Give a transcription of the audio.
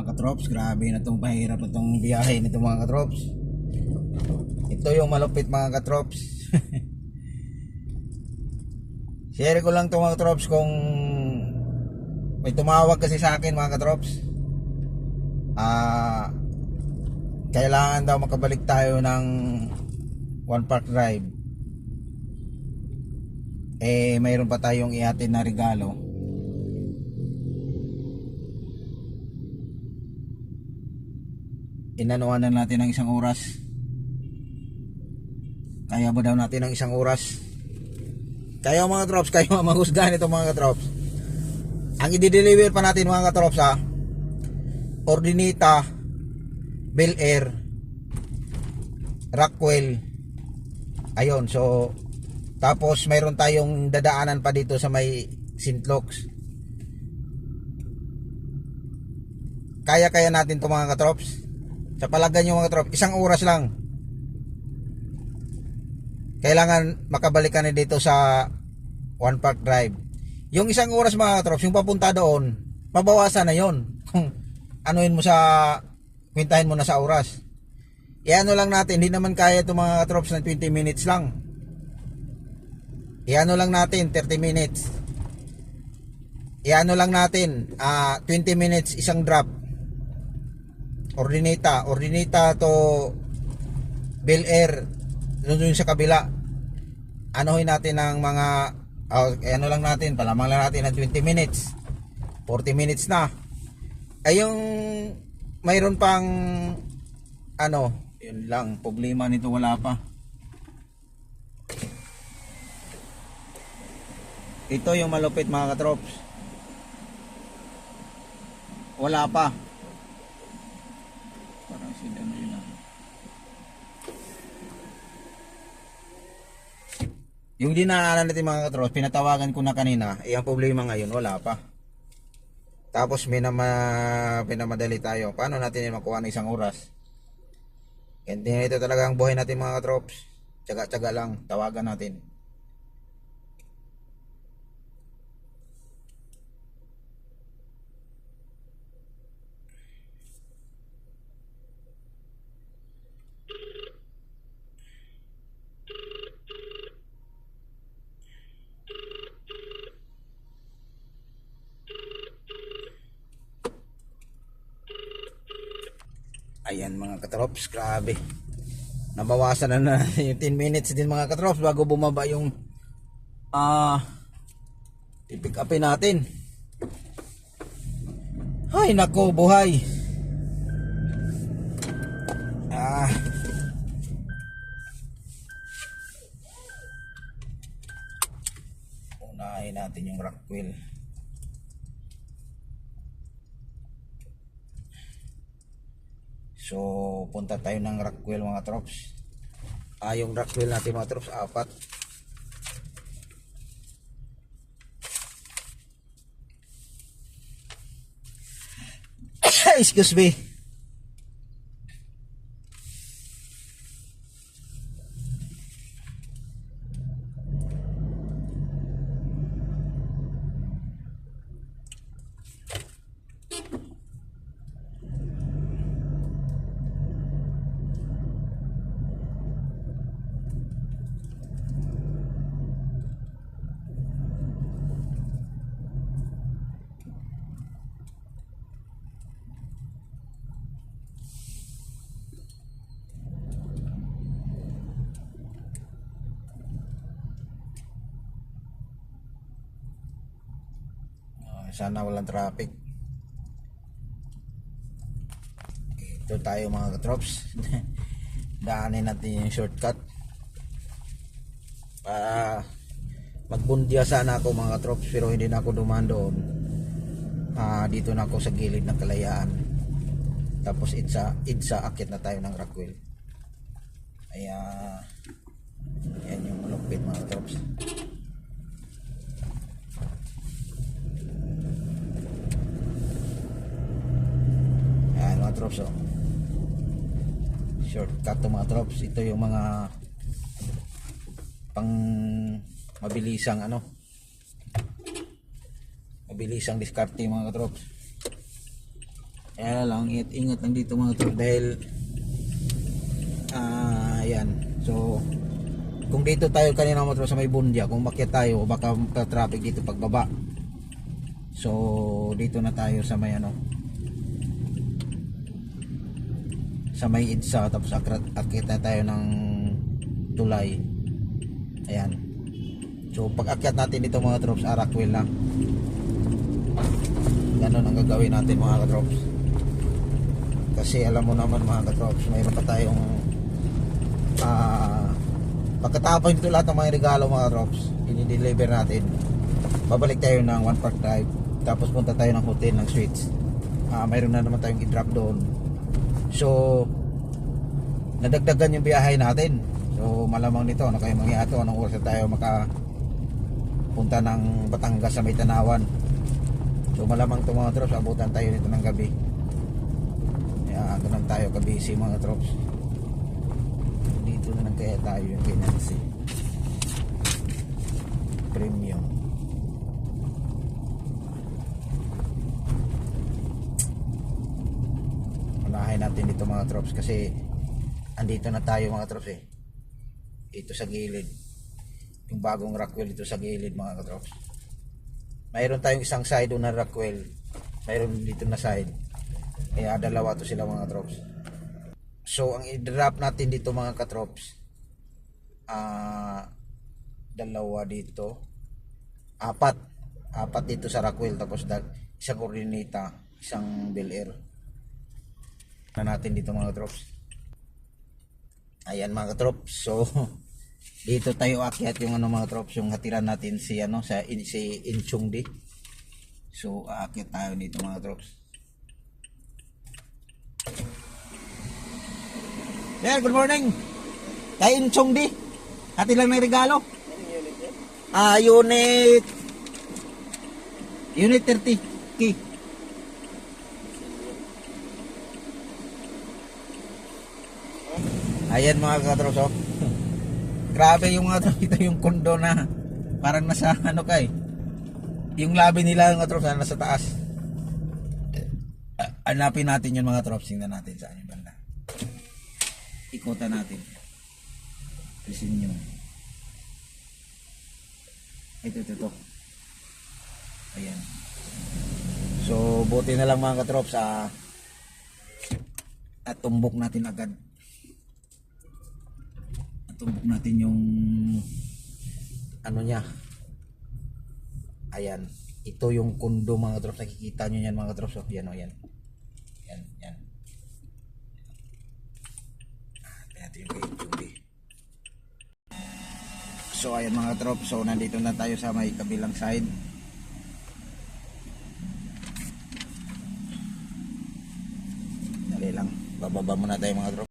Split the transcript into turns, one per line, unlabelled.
Mga katrops, grabe na itong pahirap na itong biyahe nito mga katrops. Ito yung malupit mga katrops. Share ko lang ito mga katrops kung may tumawag kasi sa akin mga katrops. Ah, kailangan daw makabalik tayo ng One Park Drive. Eh, mayroon pa tayong ihatid na regalo. Inanuan na natin ng isang oras. Kaya ba daw natin ng isang oras? Kaya mga trops kayo ang maghusgahan ito mga trops ang i-deliver pa natin mga trops ha Ordinita Bel Air Rockwell. Ayun so tapos mayroon tayong dadaanan pa dito sa may Sintlocks kaya kaya natin to mga katrops sa palagay nyo mga trop, isang oras lang. Kailangan makabalik ka na dito sa One Park Drive. Yung isang oras mga katrops, yung papunta doon, pabawasan na yon. Kung anuin mo sa, kwintahin mo na sa oras. Iano lang natin, hindi naman kaya itong mga katrops ng 20 minutes lang. Iano lang natin, 30 minutes. Iano lang natin, ah 20 minutes isang drop. Ordinita, Ordinita to Bel Air doon sa kabila. Anuhin natin ng mga oh, ano lang natin, palamang lang natin ng 20 minutes. 40 minutes na. Ay yung mayroon pang ano, yun lang, problema nito wala pa. Ito yung malupit mga katrops. Wala pa. Parang sila na yun ah. Yung dinaanan natin mga katros, pinatawagan ko na kanina, eh ang problema ngayon, wala pa. Tapos minama, pinamadali tayo. Paano natin yung makuha ng isang oras? Hindi ito talaga ang buhay natin mga katrops. Tsaga-tsaga lang, tawagan natin. Ayan mga katrops, grabe. Nabawasan na na yung 10 minutes din mga katrops bago bumaba yung ah pipick upin natin. Ay nako buhay. Ah. Unahin natin yung Rockwell. So, punta tayo ng Rockwell mga trops. Ah, yung Rockwell natin mga trops, apat. Excuse me. Ah, sana walang traffic. Ito tayo mga katrops. Daanin natin yung shortcut. Para magbundya sana ako mga katrops pero hindi na ako dumaan doon. Ah, dito na ako sa gilid ng kalayaan. Tapos itsa, itsa akit na tayo ng Rockwell. Kaya yan yung malupit mga katrops. Ayan mga trops oh. Shortcut to mga trops. Ito yung mga pang mabilisang ano. Mabilisang diskarte mga trops. Kaya lang, ingat, ingat lang dito mga trops dahil ah yan. So, kung dito tayo kanina mga trops sa may bundya, kung makyat tayo, baka traffic dito pagbaba. So, dito na tayo sa may ano, sa may idsa tapos akrat akit na tayo ng tulay. Ayan. So pag akyat natin dito mga troops arakwil lang ganun ang gagawin natin mga katrops kasi alam mo naman mga katrops mayroon pa tayong ah pagkatapos nito lahat ng mga regalo mga katrops i-deliver natin. Babalik tayo ng One Park Drive tapos punta tayo ng hotel ng suites ah mayroon na naman tayong i-drop doon So, nadagdagan yung biyahe natin. So, malamang nito, ano kayo mangyato, anong oras na tayo maka punta ng Batangas sa may Tanawan. So, malamang ito mga trops, abutan tayo nito ng gabi. Kaya, ganun tayo kabisi mga trops. Dito na lang kaya tayo yung Pinansi. Premium. Unahin natin dito mga trops kasi andito na tayo mga trops eh. Ito sa gilid. Yung bagong rockwell dito sa gilid mga katrops mayroon tayong isang side na rockwell. Mayroon dito na side. Kaya dalawa to sila mga trops so ang i-drop natin dito mga katrops ah dalawa dito. Apat. Apat dito sa rockwell. Tapos isang coordinata isang bel air na natin dito mga trops ayan mga trops so dito tayo akyat yung ano mga trops yung hatiran natin si ano sa si Inchungdi so aakyat tayo dito mga trops There, good morning. Kay Inchungdi. Hati lang ng regalo. Ah, unit Unit 30 key. Ayan mga katrops oh. Grabe yung mga ito yung kondo na parang nasa ano kay. Yung labi nila mga katrops na nasa taas. Ah, Hanapin natin yung mga trops, tingnan natin saan yung banda. Ikutan natin. Alisin nyo. Ito, ito, ito. Ayan. So, buti na lang mga katrops ah, at tumbok natin agad tumbok natin yung ano niya. Ayan. Ito yung kundo mga drops. Nakikita nyo yan mga drops. Oh, yan o yan. Yan yan. Ah, natin yung so ayan mga drops. So nandito na tayo sa may kabilang side. Dali lang. Bababa muna tayo mga drops